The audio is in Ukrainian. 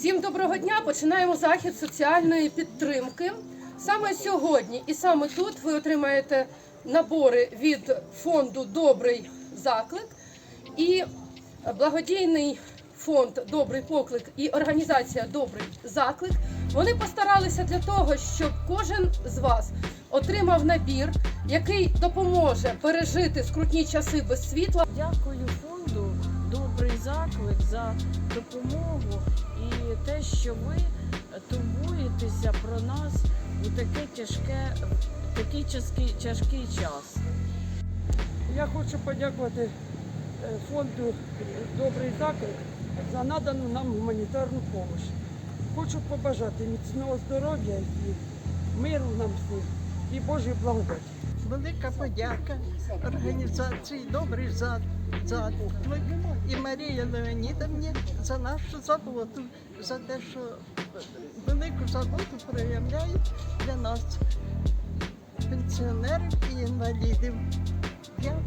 Всім доброго дня! Починаємо захід соціальної підтримки. Саме сьогодні і саме тут ви отримаєте набори від фонду Добрий заклик і благодійний фонд Добрий поклик і організація Добрий заклик. Вони постаралися для того, щоб кожен з вас отримав набір, який допоможе пережити скрутні часи без світла. Дякую фонду Добрий заклик за допомогу і що ви турбуєтеся про нас у таке тяжке, такий тяжкий, тяжкий час. Я хочу подякувати е, фонду Добрий заклик за надану нам гуманітарну допомогу. Хочу побажати міцного здоров'я і миру нам всім і Божої благодаті. Велика подяка організації Добрий заклик і Марії Леонідовні за нашу заботу, за те, що велику заботу проявляють для нас, пенсіонерів і інвалідів. Дякуємо.